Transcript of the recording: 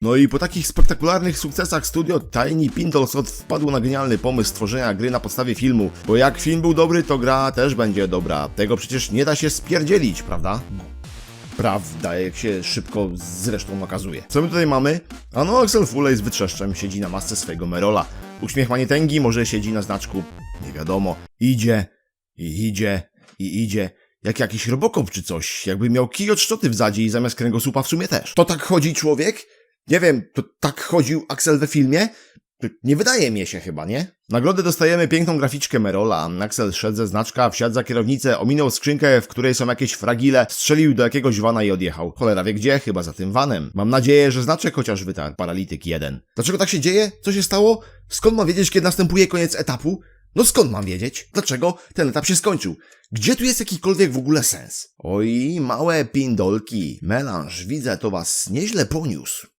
No i po takich spektakularnych sukcesach studio Tiny Pindlesot wpadło na genialny pomysł stworzenia gry na podstawie filmu, bo jak film był dobry, to gra też będzie dobra. Tego przecież nie da się spierdzielić, prawda? Prawda, jak się szybko zresztą okazuje. Co my tutaj mamy? Ano, Axel Foley z wytrzeszczem siedzi na masce swojego Merola. Uśmiech ma nie tęgi, może siedzi na znaczku. Nie wiadomo. Idzie, i idzie, i idzie. Jak jakiś robokop czy coś, jakby miał kij od szczoty w zadzie i zamiast kręgosłupa w sumie też. To tak chodzi człowiek? Nie wiem, to tak chodził Axel we filmie? Nie wydaje mi się chyba, nie? Nagrodę dostajemy piękną graficzkę Merola. Axel szedł ze znaczka, wsiadł za kierownicę, ominął skrzynkę, w której są jakieś fragile, strzelił do jakiegoś vana i odjechał. Cholera wie gdzie, chyba za tym vanem. Mam nadzieję, że znaczek chociaż wytarł. Paralityk jeden. Dlaczego tak się dzieje? Co się stało? Skąd mam wiedzieć, kiedy następuje koniec etapu? No skąd mam wiedzieć? Dlaczego ten etap się skończył? Gdzie tu jest jakikolwiek w ogóle sens? Oj, małe pindolki. Melanż, widzę, to was nieźle poniósł.